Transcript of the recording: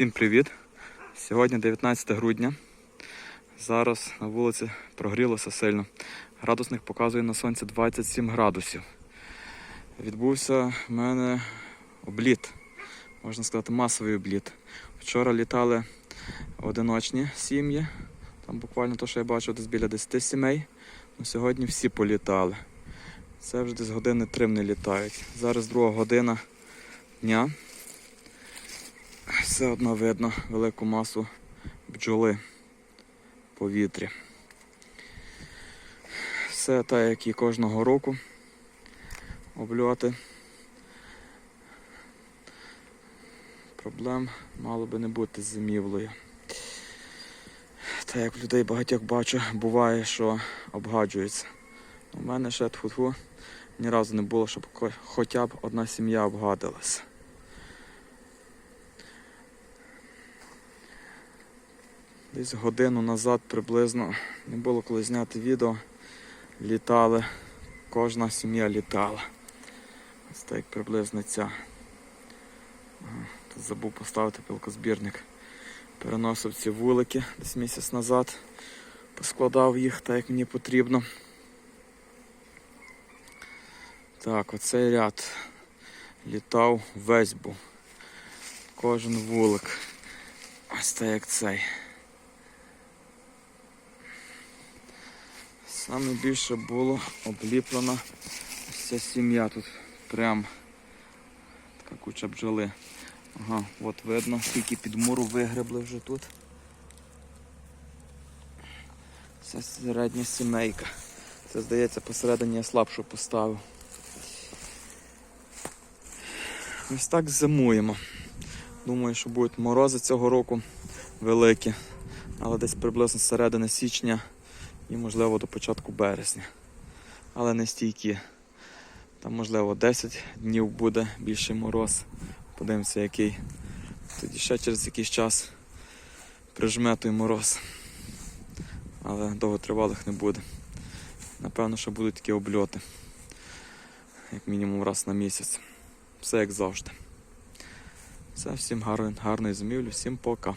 Всім привіт! Сьогодні 19 грудня. Зараз на вулиці прогрілося сильно. Градусник показує на сонці 27 градусів. Відбувся в мене обліт, можна сказати, масовий обліт. Вчора літали одиночні сім'ї, там буквально то, що я бачив, десь біля 10 сімей. Ну, сьогодні всі політали. Це вже десь години три не літають. Зараз друга година дня. Все одно видно велику масу бджоли в повітрі. Все так, як і кожного року. Обльоти. Проблем мало би не бути з зимівлею. Так як в людей багатьох бачу, буває, що обгаджуються. У мене ще тфу ні разу не було, щоб хоча б одна сім'я обгадилась. Десь годину назад приблизно не було коли зняти відео. Літали. Кожна сім'я літала. Ось так приблизно ця. Тут забув поставити пилкозбірник. Переносив ці вулики десь місяць назад. Поскладав їх так, як мені потрібно. Так, оцей ряд літав весь був. Кожен вулик. Ось так як цей. Саме більше було обліплена ось сім'я тут прям така куча бджоли. Ага, от видно, скільки під муру вигребли вже тут. Це середня сімейка. Це здається посередині я слабшу поставив. Ось так зимуємо. Думаю, що будуть морози цього року великі, але десь приблизно середини січня і, можливо, до початку березня. Але не стійкі. Там, можливо, 10 днів буде більший мороз. Подивимося, який. Тоді ще через якийсь час прижме той мороз. Але довготривалих не буде. Напевно, що будуть такі обльоти. Як мінімум раз на місяць. Все як завжди. Все, всім гарної, гарної зимівлі, всім пока.